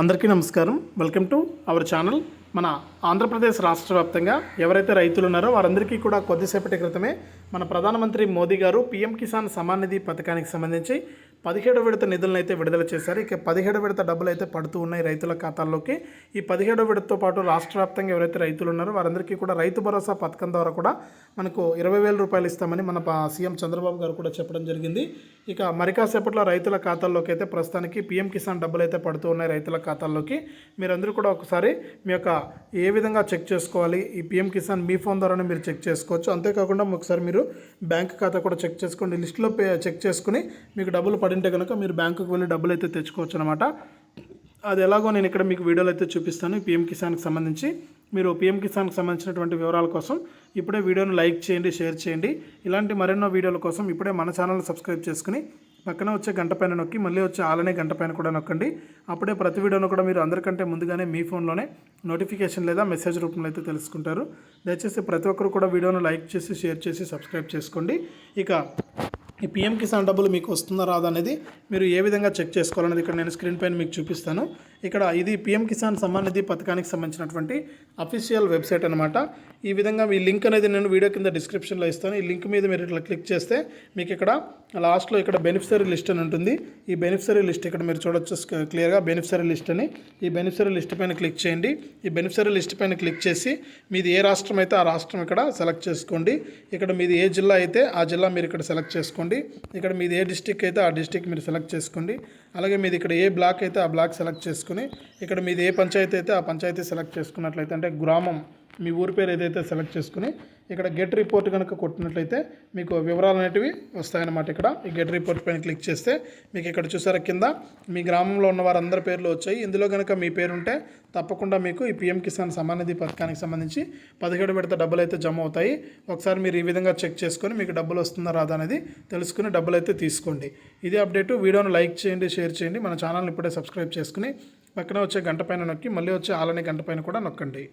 అందరికీ నమస్కారం. Welcome to our channel. మన ఆంధ్రప్రదేశ్ రాష్ట్ర వ్యాప్తంగా ఎవరైతే రైతులు ఉన్నారో వారందరికీ కూడా కొద్దిసేపటి క్రితమే మన ప్రధానమంత్రి మోదీ గారు పీఎం కిసాన్ సమాన్ నిధి పథకానికి సంబంధించి పదిహేడు విడత నిధులను అయితే విడుదల చేశారు. ఇక పదిహేడు విడత డబ్బులు అయితే పడుతూ ఉన్నాయి రైతుల ఖాతాల్లోకి. ఈ పదిహేడు విడతతో పాటు రాష్ట్ర వ్యాప్తంగా ఎవరైతే రైతులు ఉన్నారో వారందరికీ కూడా రైతు భరోసా పథకం ద్వారా కూడా మనకు ఇరవై వేల రూపాయలు ఇస్తామని మన సీఎం చంద్రబాబు గారు కూడా చెప్పడం జరిగింది. ఇక మరికాసేపట్లో రైతుల ఖాతాల్లోకి అయితే ప్రస్తుతానికి పీఎం కిసాన్ డబ్బులు అయితే పడుతూ ఉన్నాయి రైతుల ఖాతాల్లోకి. మీరందరూ కూడా ఒకసారి మీ యొక్క ఏ విధంగా చెక్ చేసుకోవాలి? ఈ పీఎం కిసాన్ మీ ఫోన్ ద్వారానే మీరు చెక్ చేసుకోవచ్చు. అంతేకాకుండా ఒకసారి మీరు బ్యాంక్ ఖాతా కూడా చెక్ చేసుకోండి. లిస్ట్లో పే చెక్ చేసుకుని మీకు డబ్బులు పడింటే కనుక మీరు బ్యాంకుకు వెళ్ళి డబ్బులు అయితే తెచ్చుకోవచ్చు అనమాట అది ఎలాగో నేను ఇక్కడ మీకు వీడియోలో అయితే చూపిస్తాను. ఈ పీఎం కిసాన్కి సంబంధించి మీరు పీఎం కిసాన్కి సంబంధించినటువంటి వివరాల కోసం ఇప్పుడే వీడియోను లైక్ చేయండి షేర్ చేయండి. ఇలాంటి మరెన్నో వీడియోల కోసం ఇప్పుడే మన ఛానల్ సబ్స్క్రైబ్ చేసుకుని పక్కన వచ్చే గంట పైన నొక్కి మళ్ళీ వచ్చే ఆలనే గంట పైన కూడా నొక్కండి. అప్పుడే ప్రతి వీడియోను కూడా మీరు అందరికంటే ముందుగానే మీ ఫోన్లోనే నోటిఫికేషన్ లేదా మెసేజ్ రూపంలో అయితే తెలుసుకుంటారు. దయచేసి ప్రతి ఒక్కరు కూడా వీడియోను లైక్ చేసి షేర్ చేసి సబ్స్క్రైబ్ చేసుకోండి. ఇక ఈ పిఎం కిసాన్ డబ్బులు మీకు వస్తుందా రాదా అనేది మీరు ఏ విధంగా చెక్ చేసుకోవాలనేది ఇక్కడ నేను స్క్రీన్ పైన మీకు చూపిస్తాను. ఇక్కడ ఇది పిఎం కిసాన్ సమ్మాన్ నిధి పథకానికి సంబంధించినటువంటి అఫీషియల్ వెబ్సైట్ అనమాట ఈ విధంగా ఈ లింక్ అనేది నేను వీడియో కింద డిస్క్రిప్షన్లో ఇస్తాను. ఈ లింక్ మీద మీరు ఇట్లా క్లిక్ చేస్తే మీకు ఇక్కడ లాస్ట్లో ఇక్కడ బెనిఫిషరీ లిస్ట్ అని ఉంటుంది. ఈ బెనిఫిషరీ లిస్ట్ ఇక్కడ మీరు చూడొచ్చు క్లియర్గా బెనిఫిషరీ లిస్ట్ అని. ఈ బెనిఫిషరీ లిస్ట్ పైన క్లిక్ చేయండి. ఈ బెనిఫిషరీ లిస్ట్ పైన క్లిక్ చేసి మీది ఏ రాష్ట్రం అయితే ఆ రాష్ట్రం ఇక్కడ సెలెక్ట్ చేసుకోండి. ఇక్కడ మీది ఏ జిల్లా అయితే ఆ జిల్లా మీరు ఇక్కడ సెలెక్ట్ చేసుకోండి. ఇక్కడ మీది ఏ డిస్టిక్ అయితే ఆ డిస్టిక్ మీరు సెలెక్ట్ చేసుకోండి. అలాగే మీది ఇక్కడ ఏ బ్లాక్ అయితే ఆ బ్లాక్ సెలెక్ట్ చేసుకుని ఇక్కడ మీది ఏ పంచాయతీ అయితే ఆ పంచాయతీ సెలెక్ట్ చేసుకున్నట్లయితే అంటే గ్రామం మీ ఊరి పేరు ఏదైతే సెలెక్ట్ చేసుకుని ఇక్కడ గెట్ రిపోర్ట్ కనుక కొట్టినట్లయితే మీకు వివరాలు అనేటివి వస్తాయన్నమాట ఇక్కడ. ఈ గెట్ రిపోర్ట్ పైన క్లిక్ చేస్తే మీకు ఇక్కడ చూసారా కింద మీ గ్రామంలో ఉన్న వారందరి పేర్లు వచ్చాయి. ఇందులో కనుక మీ పేరు ఉంటే తప్పకుండా మీకు ఈ పిఎం కిసాన్ సమానిధి పథకానికి సంబంధించి పదిహేడు విడత డబ్బులు అయితే జమ అవుతాయి. ఒకసారి మీరు ఈ విధంగా చెక్ చేసుకొని మీకు డబ్బులు వస్తుందా రాదా అనేది తెలుసుకుని డబ్బులు అయితే తీసుకోండి. ఇది అప్డేట్ వీడియోను లైక్ చేయండి షేర్ చేయండి. మన ఛానల్ని ఇప్పుడే సబ్స్క్రైబ్ చేసుకుని పక్కన వచ్చే గంట పైన నొక్కి మళ్ళీ వచ్చే ఆలనే గంట పైన కూడా నొక్కండి.